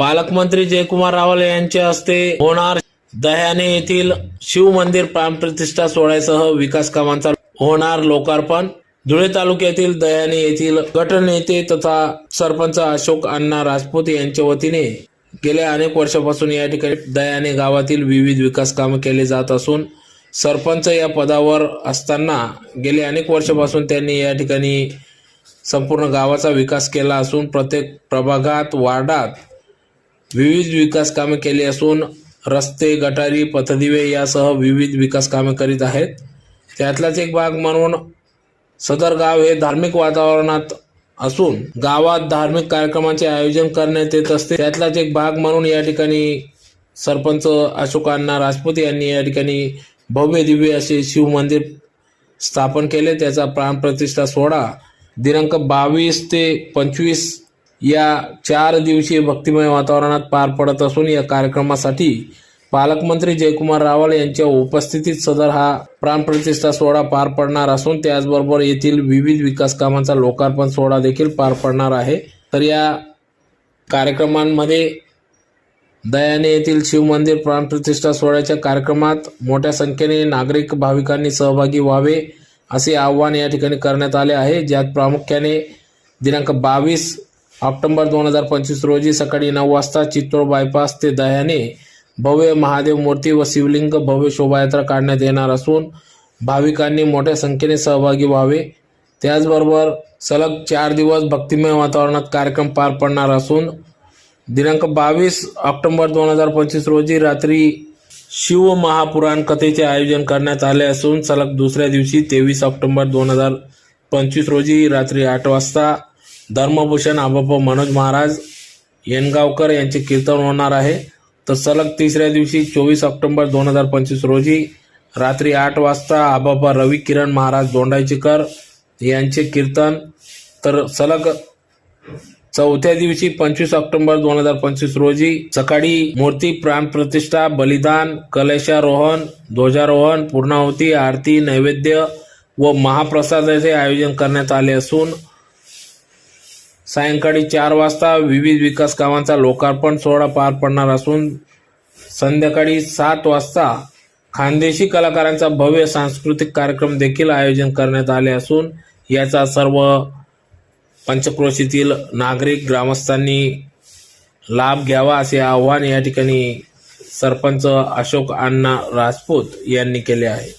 पालकमंत्री जयकुमार रावल यांच्या हस्ते होणार दह्याने येथील शिव मंदिर प्राणप्रतिष्ठा सोहळ्यासह विकास कामांचा होणार लोकार्पण. धुळे तालुक्यातील दह्याने येथील गटनेते तथा सरपंच अशोक अण्णा राजपूत यांच्या वतीने गेल्या अनेक वर्षापासून या ठिकाणी दयाने गावातील विविध विकास कामे केले जात असून सरपंच या पदावर असताना गेले अनेक वर्षापासून त्यांनी या ठिकाणी संपूर्ण गावाचा विकास केला असून प्रत्येक प्रभागात वार्डात विविध विकास कामे केली असून रस्ते गटारी पथदिवे यासह विविध विकास कामे करीत आहेत. त्यातलाच एक भाग म्हणून सदर गाव हे धार्मिक वातावरणात असून गावात धार्मिक कार्यक्रमाचे आयोजन करण्यात येत असते. त्यातलाच एक भाग म्हणून या ठिकाणी सरपंच अशोकांना राजपूत यांनी या ठिकाणी भव्य दिव्य असे शिव मंदिर स्थापन केले. त्याचा प्राणप्रतिष्ठा सोहळा दिनांक बावीस ते पंचवीस या चार दिवसीय भक्तिमय वातावरणात पार पडत असून या कार्यक्रमासाठी पालकमंत्री जयकुमार रावल यांच्या उपस्थितीत सदर हा प्राणप्रतिष्ठा सोहळा पार पडणार असून त्याचबरोबर येथील विविध विकास कामांचा लोकार्पण सोहळा देखील पार पडणार आहे. तर या कार्यक्रमांमध्ये दयाने येथील शिवमंदिर प्राणप्रतिष्ठा सोहळ्याच्या कार्यक्रमात मोठ्या संख्येने नागरिक भाविकांनी सहभागी व्हावे असे आवाहन या ठिकाणी करण्यात आले आहे. ज्यात प्रामुख्याने दिनांक बावीस ऑक्टोबर दोन हजार पंचवीस रोजी सकाळी नऊ वाजता चित्तोड बायपास ते दह्याने भव्य महादेव मूर्ती व शिवलिंग भव्य शोभायात्रा काढण्यात येणार असून भाविकांनी मोठ्या संख्येने सहभागी व्हावे. त्याचबरोबर सलग चार दिवस भक्तिमय वातावरणात कार्यक्रम पार पडणार असून दिनांक बावीस ऑक्टोबर दोन हजार पंचवीस रोजी रात्री शिव महापुराण कथेचे आयोजन करण्यात आले असून सलग दुसऱ्या दिवशी तेवीस ऑक्टोबर दोन हजार पंचवीस रोजी रात्री आठ वाजता धर्मभूषण आबापा मनोज महाराज येनगावकर यांचे कीर्तन होणार आहे. तर सलग तिसऱ्या दिवशी चोवीस ऑक्टोबर दोन हजार पंचवीस रोजी रात्री आठ वाजता आबापा रवी किरण महाराज दोंडायचीकर यांचे कीर्तन. तर सलग चौथ्या दिवशी पंचवीस ऑक्टोबर दोन हजार पंचवीस रोजी सकाळी मूर्ती प्राण प्रतिष्ठा बलिदान कलेशारोहण ध्वजारोहण पूर्णाहुती आरती नैवेद्य व महाप्रसादाचे आयोजन करण्यात आले असून सायंकाळी चार वाजता विविध विकास कामांचा लोकार्पण सोहळा पार पडणार असून संध्याकाळी सात वाजता खानदेशी कलाकारांचा भव्य सांस्कृतिक कार्यक्रम देखील आयोजन करण्यात आले असून याचा सर्व पंचक्रोशीतील नागरिक ग्रामस्थांनी लाभ घ्यावा असे आव्हान या ठिकाणी सरपंच अशोक अण्णा राजपूत यांनी केले आहे.